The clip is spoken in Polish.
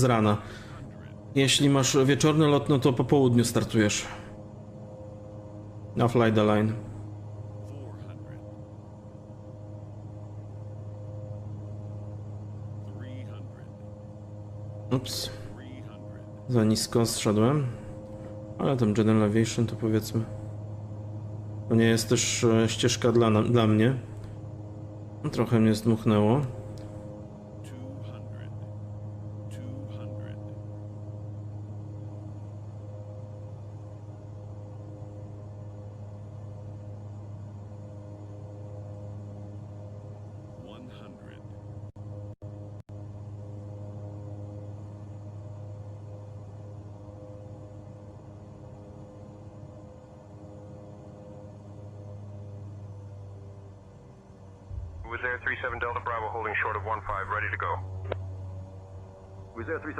z rana. Jeśli masz wieczorny lot, no to po południu startujesz. Na Fly the Line. Ups. Za nisko zszedłem. Ale tam General Aviation to powiedzmy. To nie jest też e, ścieżka dla, dla mnie. Trochę mnie zdmuchnęło. Wizz Air 37 Delta Bravo holding short of 1-5, ready to go. Wizz Air 37